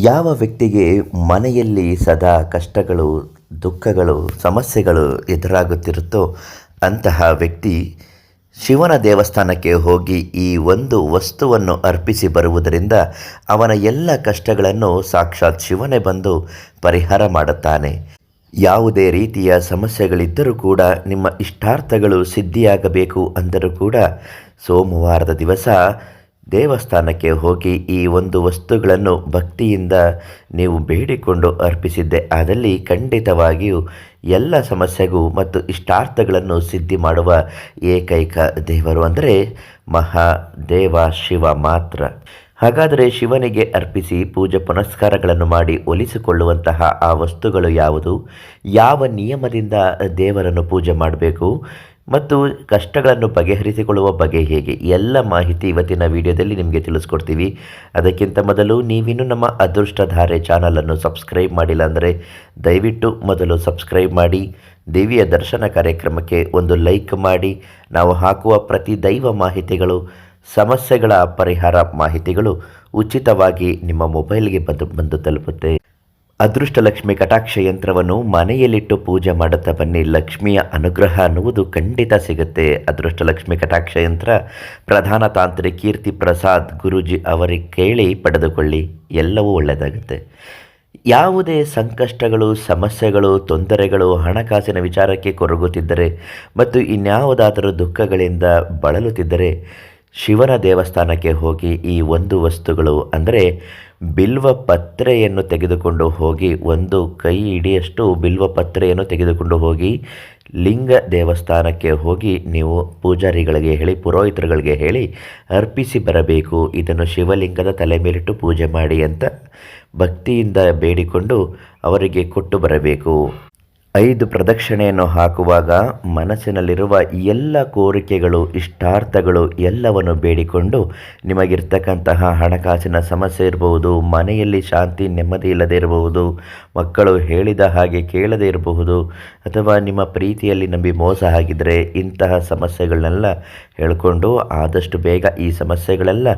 ಯಾವ ವ್ಯಕ್ತಿಗೆ ಮನೆಯಲ್ಲಿ ಸದಾ ಕಷ್ಟಗಳು, ದುಃಖಗಳು, ಸಮಸ್ಯೆಗಳು ಎದುರಾಗುತ್ತಿರುತ್ತೋ ಅಂತಹ ವ್ಯಕ್ತಿ ಶಿವನ ದೇವಸ್ಥಾನಕ್ಕೆ ಹೋಗಿ ಈ ಒಂದು ವಸ್ತುವನ್ನು ಅರ್ಪಿಸಿ ಬರುವುದರಿಂದ ಅವನ ಎಲ್ಲ ಕಷ್ಟಗಳನ್ನು ಸಾಕ್ಷಾತ್ ಶಿವನೇ ಬಂದು ಪರಿಹಾರ ಮಾಡುತ್ತಾನೆ. ಯಾವುದೇ ರೀತಿಯ ಸಮಸ್ಯೆಗಳಿದ್ದರೂ ಕೂಡ ನಿಮ್ಮ ಇಷ್ಟಾರ್ಥಗಳು ಸಿದ್ಧಿಯಾಗಬೇಕು ಅಂದರೂ ಕೂಡ ಸೋಮವಾರದ ದಿವಸ ದೇವಸ್ಥಾನಕ್ಕೆ ಹೋಗಿ ಈ ಒಂದು ವಸ್ತುಗಳನ್ನು ಭಕ್ತಿಯಿಂದ ನೀವು ಬೇಡಿಕೊಂಡು ಅರ್ಪಿಸಿದ್ದೆ. ಆದಲ್ಲಿ ಖಂಡಿತವಾಗಿಯೂ ಎಲ್ಲ ಸಮಸ್ಯೆಗೂ ಮತ್ತು ಇಷ್ಟಾರ್ಥಗಳನ್ನು ಸಿದ್ಧಿ ಮಾಡುವ ಏಕೈಕ ದೇವರು ಅಂದರೆ ಮಹಾದೇವ ಶಿವ ಮಾತ್ರ. ಹಾಗಾದರೆ ಶಿವನಿಗೆ ಅರ್ಪಿಸಿ ಪೂಜೆ ಪುನಸ್ಕಾರಗಳನ್ನು ಮಾಡಿ ಒಲಿಸಿಕೊಳ್ಳುವಂತಹ ಆ ವಸ್ತುಗಳು ಯಾವುದು? ಯಾವ ನಿಯಮದಿಂದ ದೇವರನ್ನು ಪೂಜೆ ಮಾಡಬೇಕು? ಮತ್ತು ಕಷ್ಟಗಳನ್ನು ಬಗೆಹರಿಸಿಕೊಳ್ಳುವ ಬಗೆ ಹೇಗೆ? ಎಲ್ಲ ಮಾಹಿತಿ ಇವತ್ತಿನ ವಿಡಿಯೋದಲ್ಲಿ ನಿಮಗೆ ತಿಳಿಸ್ಕೊಡ್ತೀವಿ. ಅದಕ್ಕಿಂತ ಮೊದಲು ನೀವಿನ್ನೂ ನಮ್ಮ ಅದೃಷ್ಟಧಾರೆ ಚಾನಲನ್ನು ಸಬ್ಸ್ಕ್ರೈಬ್ ಮಾಡಿಲ್ಲ ಅಂದರೆ ದಯವಿಟ್ಟು ಮೊದಲು ಸಬ್ಸ್ಕ್ರೈಬ್ ಮಾಡಿ, ದೇವಿಯ ದರ್ಶನ ಕಾರ್ಯಕ್ರಮಕ್ಕೆ ಒಂದು ಲೈಕ್ ಮಾಡಿ, ನಾವು ಹಾಕುವ ಪ್ರತಿ ದೈವ ಮಾಹಿತಿಗಳು, ಸಮಸ್ಯೆಗಳ ಪರಿಹಾರ ಮಾಹಿತಿಗಳು ಉಚಿತವಾಗಿ ನಿಮ್ಮ ಮೊಬೈಲ್ಗೆ ಬಂದು ಬಂದು ತಲುಪುತ್ತೆ. ಅದೃಷ್ಟಲಕ್ಷ್ಮಿ ಕಟಾಕ್ಷ ಯಂತ್ರವನ್ನು ಮನೆಯಲ್ಲಿಟ್ಟು ಪೂಜೆ ಮಾಡುತ್ತಾ ಬನ್ನಿ. ಲಕ್ಷ್ಮಿಯ ಅನುಗ್ರಹ ಅನ್ನುವುದು ಖಂಡಿತ ಸಿಗುತ್ತೆ. ಅದೃಷ್ಟಲಕ್ಷ್ಮಿ ಕಟಾಕ್ಷ ಯಂತ್ರ, ಪ್ರಧಾನ ತಾಂತ್ರಿ ಕೀರ್ತಿ ಪ್ರಸಾದ್ ಗುರುಜಿ ಅವರಿಗೆ ಕೇಳಿ ಪಡೆದುಕೊಳ್ಳಿ. ಎಲ್ಲವೂ ಒಳ್ಳೆಯದಾಗುತ್ತೆ. ಯಾವುದೇ ಸಂಕಷ್ಟಗಳು, ಸಮಸ್ಯೆಗಳು, ತೊಂದರೆಗಳು, ಹಣಕಾಸಿನ ವಿಚಾರಕ್ಕೆ ಕೊರಗುತ್ತಿದ್ದರೆ ಮತ್ತು ಇನ್ಯಾವುದಾದರೂ ದುಃಖಗಳಿಂದ ಬಳಲುತ್ತಿದ್ದರೆ ಶಿವನ ದೇವಸ್ಥಾನಕ್ಕೆ ಹೋಗಿ ಈ ಒಂದು ವಸ್ತುಗಳು ಅಂದರೆ ಬಿಲ್ವ ಪತ್ರೆಯನ್ನು ತೆಗೆದುಕೊಂಡು ಹೋಗಿ ಒಂದು ಕೈ ಹಿಡಿಯಷ್ಟು ಬಿಲ್ವ ಪತ್ರೆಯನ್ನು ತೆಗೆದುಕೊಂಡು ಹೋಗಿ ಲಿಂಗ ದೇವಸ್ಥಾನಕ್ಕೆ ಹೋಗಿ ನೀವು ಪೂಜಾರಿಗಳಿಗೆ ಹೇಳಿ, ಪುರೋಹಿತರುಗಳಿಗೆ ಹೇಳಿ ಅರ್ಪಿಸಿ ಬರಬೇಕು. ಇದನ್ನು ಶಿವಲಿಂಗದ ತಲೆ ಮೇಲಿಟ್ಟು ಪೂಜೆ ಮಾಡಿ ಅಂತ ಭಕ್ತಿಯಿಂದ ಬೇಡಿಕೊಂಡು ಅವರಿಗೆ ಕೊಟ್ಟು ಬರಬೇಕು. ಐದು ಪ್ರದಕ್ಷಿಣೆಯನ್ನು ಹಾಕುವಾಗ ಮನಸ್ಸಿನಲ್ಲಿರುವ ಎಲ್ಲ ಕೋರಿಕೆಗಳು, ಇಷ್ಟಾರ್ಥಗಳು ಎಲ್ಲವನ್ನು ಬೇಡಿಕೊಂಡು ನಿಮಗಿರ್ತಕ್ಕಂತಹ ಹಣಕಾಸಿನ ಸಮಸ್ಯೆ ಇರಬಹುದು, ಮನೆಯಲ್ಲಿ ಶಾಂತಿ ನೆಮ್ಮದಿ ಇಲ್ಲದೆ ಇರಬಹುದು, ಮಕ್ಕಳು ಹೇಳಿದ ಹಾಗೆ ಕೇಳದೇ ಇರಬಹುದು ಅಥವಾ ನಿಮ್ಮ ಪ್ರೀತಿಯಲ್ಲಿ ನಂಬಿ ಮೋಸ ಆಗಿದ್ದರೆ ಇಂತಹ ಸಮಸ್ಯೆಗಳನ್ನೆಲ್ಲ ಹೇಳಿಕೊಂಡು ಆದಷ್ಟು ಬೇಗ ಈ ಸಮಸ್ಯೆಗಳೆಲ್ಲ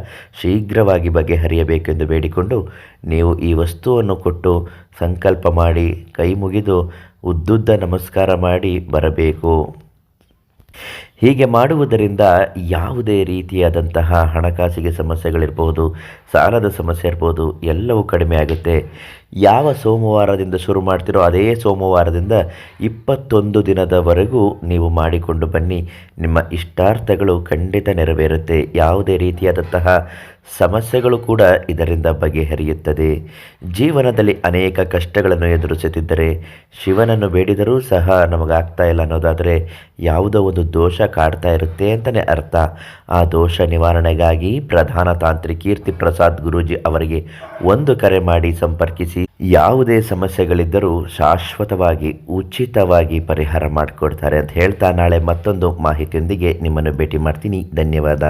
ಶೀಘ್ರವಾಗಿ ಬಗೆಹರಿಯಬೇಕೆಂದು ಬೇಡಿಕೊಂಡು ನೀವು ಈ ವಸ್ತುವನ್ನು ಕೊಟ್ಟು ಸಂಕಲ್ಪ ಮಾಡಿ ಕೈ ಮುಗಿದು ಉದ್ದುದ್ದ ನಮಸ್ಕಾರ ಮಾಡಿ ಬರಬೇಕು. ಹೀಗೆ ಮಾಡುವುದರಿಂದ ಯಾವುದೇ ರೀತಿಯಾದಂತಹ ಹಣಕಾಸಿಗೆ ಸಮಸ್ಯೆಗಳಿರ್ಬೋದು, ಸಾಲದ ಸಮಸ್ಯೆ ಇರ್ಬೋದು, ಎಲ್ಲವೂ ಕಡಿಮೆ ಆಗುತ್ತೆ. ಯಾವ ಸೋಮವಾರದಿಂದ ಶುರು ಮಾಡ್ತಿರೋ ಅದೇ ಸೋಮವಾರದಿಂದ ಇಪ್ಪತ್ತೊಂದು ದಿನದವರೆಗೂ ನೀವು ಮಾಡಿಕೊಂಡು ಬನ್ನಿ. ನಿಮ್ಮ ಇಷ್ಟಾರ್ಥಗಳು ಖಂಡಿತ ನೆರವೇರುತ್ತೆ. ಯಾವುದೇ ರೀತಿಯಾದಂತಹ ಸಮಸ್ಯೆಗಳು ಕೂಡ ಇದರಿಂದ ಬಗೆಹರಿಯುತ್ತದೆ. ಜೀವನದಲ್ಲಿ ಅನೇಕ ಕಷ್ಟಗಳನ್ನು ಎದುರಿಸುತ್ತಿದ್ದರೆ ಶಿವನನ್ನು ಬೇಡಿದರೂ ಸಹ ನಮಗಾಗ್ತಾ ಇಲ್ಲ ಅನ್ನೋದಾದರೆ ಯಾವುದೋ ಒಂದು ಕಾಡ್ತಾ ಇರುತ್ತೆ ಅಂತಲೇ ಅರ್ಥ. ಆ ದೋಷ ನಿವಾರಣೆಗಾಗಿ ಪ್ರಧಾನ ತಾಂತ್ರಿ ಕೀರ್ತಿ ಪ್ರಸಾದ್ ಗುರೂಜಿ ಅವರಿಗೆ ಒಂದು ಕರೆ ಮಾಡಿ ಸಂಪರ್ಕಿಸಿ, ಯಾವುದೇ ಸಮಸ್ಯೆಗಳಿದ್ದರೂ ಶಾಶ್ವತವಾಗಿ, ಉಚಿತವಾಗಿ ಪರಿಹಾರ ಮಾಡಿಕೊಡ್ತಾರೆ ಅಂತ ಹೇಳ್ತಾ ನಾಳೆ ಮತ್ತೊಂದು ಮಾಹಿತಿಯೊಂದಿಗೆ ನಿಮ್ಮನ್ನು ಭೇಟಿ ಮಾಡ್ತೀನಿ. ಧನ್ಯವಾದ.